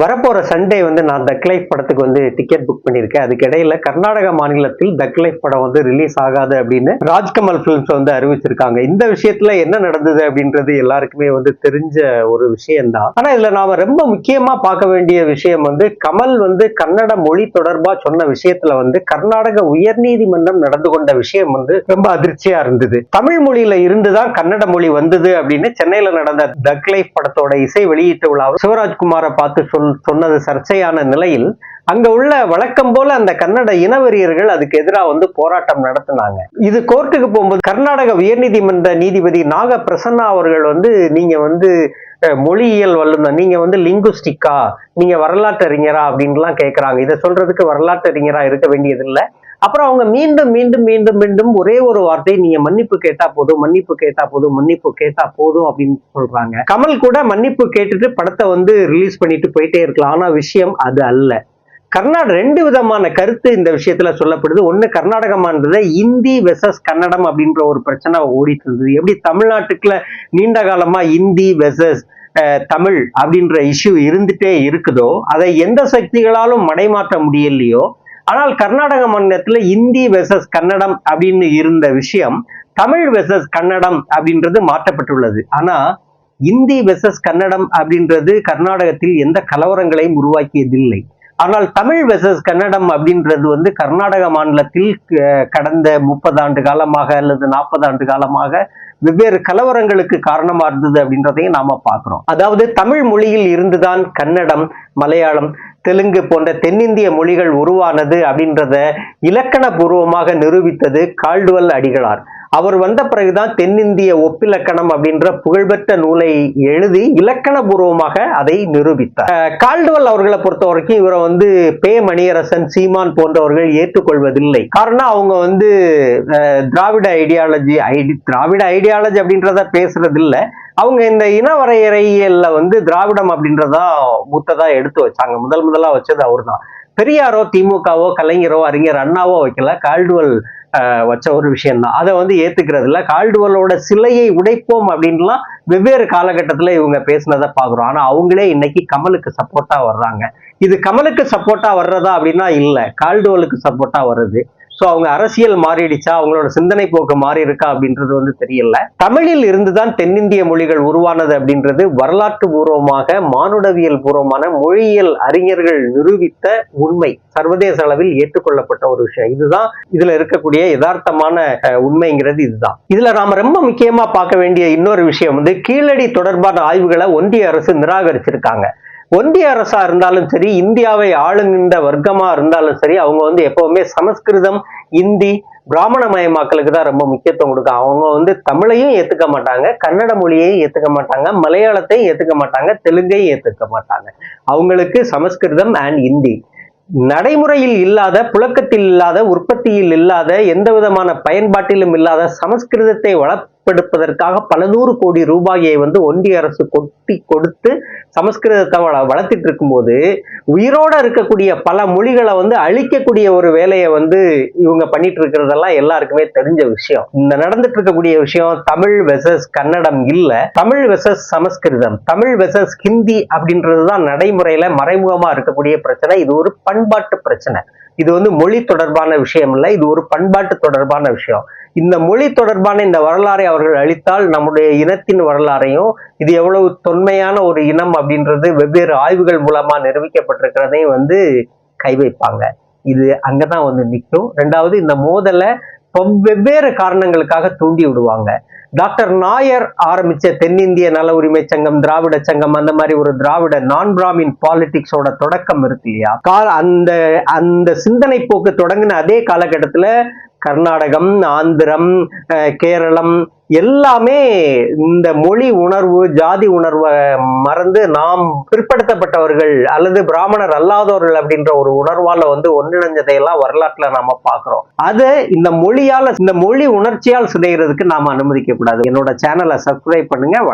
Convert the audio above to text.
வரப்போகிற சண்டே வந்து நான் தக் லைஃப் படத்துக்கு வந்து டிக்கெட் புக் பண்ணியிருக்கேன். அதுக்கு இடையில கர்நாடக மாநிலத்தில் தக் லைஃப் படம் வந்து ரிலீஸ் ஆகாது அப்படின்னு ராஜ்கமல் ஃபிலிம்ஸ் வந்து அறிவிச்சிருக்காங்க. இந்த விஷயத்துல என்ன நடந்தது அப்படின்றது எல்லாருக்குமே வந்து தெரிஞ்ச ஒரு விஷயம்தான். ஆனா இதுல நாம ரொம்ப முக்கியமா பார்க்க வேண்டிய விஷயம் வந்து கமல் வந்து கன்னட மொழி தொடர்பா சொன்ன விஷயத்துல வந்து கர்நாடக உயர்நீதிமன்றம் நடந்து கொண்ட விஷயம் வந்து ரொம்ப அதிர்ச்சியா இருந்தது. தமிழ் மொழியில இருந்துதான் கன்னட மொழி வந்தது அப்படின்னு சென்னையில நடந்த தக் லைஃப் படத்தோட இசை வெளியீட்டு விழாவை சிவராஜ்குமாரை பார்த்து சொல் சொன்னது சர்ச்சையான நிலையில் அங்க உள்ள வழக்கம் போல அந்த கன்னட இனவெறியர்கள் அதுக்கு எதிராக வந்து போராட்டம் நடத்தினாங்க. இது கோர்ட்டுக்கு போகும்போது கர்நாடக உயர்நீதிமன்ற நீதிபதி நாக பிரசன்னா அவர்கள் வந்து நீங்க வந்து மொழியியல் வல்லுநர் நீங்க வந்து லிங்குஸ்டிக்கா நீங்க வரலாற்று அறிஞரா அப்படின்லாம் கேட்கறாங்க இதை சொல்றதுக்கு வரலாற்று அறிஞரா இருக்க வேண்டியதில்லை. அப்புறம் அவங்க மீண்டும் மீண்டும் மீண்டும் மீண்டும் ஒரே ஒரு வார்த்தை நீங்க மன்னிப்பு கேட்டா போதும் மன்னிப்பு கேட்டா போதும் மன்னிப்பு கேட்டா போதும் அப்படின்னு சொல்றாங்க. கமல் கூட மன்னிப்பு கேட்டுட்டு படத்தை வந்து ரிலீஸ் பண்ணிட்டு போயிட்டே இருக்கலாம். ஆனா விஷயம் அது அல்ல. கர்நாடக ரெண்டு விதமான கருத்து இந்த விஷயத்துல சொல்லப்படுது. ஒன்று கர்நாடகமானது இந்தி வெசஸ் கன்னடம் அப்படின்ற ஒரு பிரச்சனை ஓடிட்டு இருந்தது. எப்படி தமிழ்நாட்டுக்குள்ள நீண்ட காலமா இந்தி வெசஸ் தமிழ் அப்படின்ற இஷ்யூ இருந்துட்டே இருக்குதோ அதை எந்த சக்திகளாலும் மடைமாற்ற முடியலையோ ஆனால் கர்நாடக மாநிலத்துல இந்தி வெசஸ் கன்னடம் அப்படின்னு இருந்த விஷயம் தமிழ் வெசஸ் கன்னடம் அப்படின்றது மாற்றப்பட்டுள்ளது. ஆனா இந்தி வெசஸ் கன்னடம் அப்படின்றது கர்நாடகத்தில் எந்த கலவரங்களையும் உருவாக்கியதில்லை. ஆனால் தமிழ் வெசஸ் கன்னடம் அப்படின்றது வந்து கர்நாடக மாநிலத்தில் கடந்த முப்பது ஆண்டு காலமாக அல்லது நாற்பது ஆண்டு காலமாக வெவ்வேறு கலவரங்களுக்கு காரணமா இருந்தது அப்படின்றதையும் நாம பார்க்கிறோம். அதாவது தமிழ் மொழியில் இருந்துதான் கன்னடம் மலையாளம் தெலுங்கு போன்ற தென்னிந்திய மொழிகள் உருவானது அப்படின்றத இலக்கணபூர்வமாக நிரூபித்தது கால்டுவல் அடிகளார். அவர் வந்த பிறகுதான் தென்னிந்திய ஒப்பிலக்கணம் அப்படின்ற புகழ்பெற்ற நூலை எழுதி இலக்கணபூர்வமாக அதை நிரூபித்தார். கால்டுவல் அவர்களை பொறுத்த வரைக்கும் இவரை வந்து பே மணியரசன் சீமான் போன்றவர்கள் ஏற்றுக்கொள்வதில்லை. காரணம் அவங்க வந்து அஹ், திராவிட ஐடியாலஜி ஐடி திராவிட ஐடியாலஜி அப்படின்றத பேசுறது அவங்க இந்த இனவரையறையில வந்து திராவிடம் அப்படின்றதா மூத்ததா எடுத்து வச்சாங்க. முதல் முதலா வச்சது அவர்தான். பெரியாரோ திமுகவோ கலைஞரோ அறிஞர் அண்ணாவோ வைக்கல. கால்டுவல் வச்ச ஒரு விஷயம்தான். அதை வந்து ஏத்துக்கிறது கால்டுவலோட சிலையை உடைப்போம் அப்படின்லாம் வெவ்வேறு காலகட்டத்தில் இவங்க பேசினதை பார்க்குறோம். ஆனால் அவங்களே இன்னைக்கு கமலுக்கு சப்போர்ட்டாக வர்றாங்க. இது கமலுக்கு சப்போர்ட்டாக வர்றதா அப்படின்னா இல்லை. கால்டுவலுக்கு சப்போர்ட்டாக வருது ஸோ அவங்க அரசியல் மாறிடுச்சா? அவங்களோட சிந்தனை போக்கு மாறி இருக்கா அப்படின்றது வந்து தெரியல. தமிழில் இருந்துதான் தென்னிந்திய மொழிகள் உருவானது அப்படின்றது வரலாற்று பூர்வமாக மானுடவியல் பூர்வமான மொழியியல் அறிஞர்கள் நிரூபித்த உண்மை சர்வதேச அளவில் ஏற்றுக்கொள்ளப்பட்ட ஒரு விஷயம். இதுதான் இதுல இருக்கக்கூடிய யதார்த்தமான உண்மைங்கிறது இதுதான். இதுல நாம ரொம்ப முக்கியமா பார்க்க வேண்டிய இன்னொரு விஷயம் வந்து கீழடி தொடர்பான ஆய்வுகளை ஒன்றிய அரசு நிராகரிச்சிருக்காங்க. ஒன்றிய அரசா இருந்தாலும் சரி இந்தியாவை ஆளுகின்ற வர்க்கமா இருந்தாலும் சரி அவங்க வந்து எப்பவுமே சமஸ்கிருதம் இந்தி பிராமண மயமாக்கலுக்கு தான் ரொம்ப முக்கியத்துவம் கொடுக்கும் அவங்க வந்து தமிழையும் ஏத்துக்க மாட்டாங்க கன்னட மொழியையும் ஏத்துக்க மாட்டாங்க மலையாளத்தையும் ஏத்துக்க மாட்டாங்க தெலுங்கையும் ஏத்துக்க மாட்டாங்க. அவங்களுக்கு சமஸ்கிருதம் அண்ட் இந்தி. நடைமுறையில் இல்லாத புழக்கத்தில் இல்லாத உற்பத்தியில் இல்லாத எந்த விதமான பயன்பாட்டிலும் இல்லாத சமஸ்கிருதத்தை வளப்படுப்பதற்காக பல நூறு கோடி ரூபாயை வந்து ஒன்றிய அரசு கொட்டி கொடுத்து சமஸ்கிருதத்தை வளர்த்துட்டு இருக்கும்போது உயிரோட இருக்கக்கூடிய பல மொழிகளை வந்து அழிக்கக்கூடிய ஒரு வேலையை வந்து இவங்க பண்ணிட்டு இருக்கிறதெல்லாம் எல்லாருக்குமே தெரிஞ்ச விஷயம். இந்த நடந்துட்டு இருக்கக்கூடிய விஷயம் தமிழ் வெசஸ் கன்னடம் இல்ல. தமிழ் வெசஸ் சமஸ்கிருதம். தமிழ் வெசஸ் ஹிந்தி அப்படின்றது தான் நடைமுறையில மறைமுகமா இருக்கக்கூடிய பிரச்சனை. இது ஒரு பண்பாட்டு பிரச்சனை. இது வந்து மொழி தொடர்பான விஷயம் இல்லை இது ஒரு பண்பாட்டு தொடர்பான விஷயம். இந்த மொழி தொடர்பான இந்த வரலாறை அவர்கள் அளித்தால் நம்முடைய இனத்தின் வரலாறையும் இது எவ்வளவு தொன்மையான ஒரு இனம் அப்படின்றது வெவ்வேறு ஆய்வுகள் மூலமா நிரூபிக்கப்பட்டிருக்கிறதையும் வந்து கை வைப்பாங்க இது அங்கதான் வந்து நிற்கும். ரெண்டாவது இந்த மோதலை வெவ்வேறு காரணங்களுக்காக தூண்டி விடுவாங்க. டாக்டர் நாயர் ஆரம்பிச்ச தென்னிந்திய நல உரிமை சங்கம் திராவிட சங்கம் அந்த மாதிரி ஒரு திராவிட நான் பிராமின் பாலிடிக்ஸோட தொடக்கம் இருக்கு இல்லையா? கா- அந்த அந்த சிந்தனை போக்கு தொடங்கின அதே காலகட்டத்தில் கர்நாடகம் ஆந்திரம் கேரளம் எல்லாமே இந்த மொழி உணர்வு ஜாதி உணர்வை மறந்து நாம் பிற்படுத்தப்பட்டவர்கள் அல்லது பிராமணர் அல்லாதவர்கள் அப்படின்ற ஒரு உணர்வால வந்து ஒன்றிணைஞ்சதையெல்லாம் வரலாற்றுல நாம பாக்குறோம் அது இந்த மொழியால இந்த மொழி உணர்ச்சியால் சிதைகிறதுக்கு நாம அனுமதிக்க கூடாது என்னோட சேனலை சப்ஸ்கிரைப் பண்ணுங்க. வணக்கம்.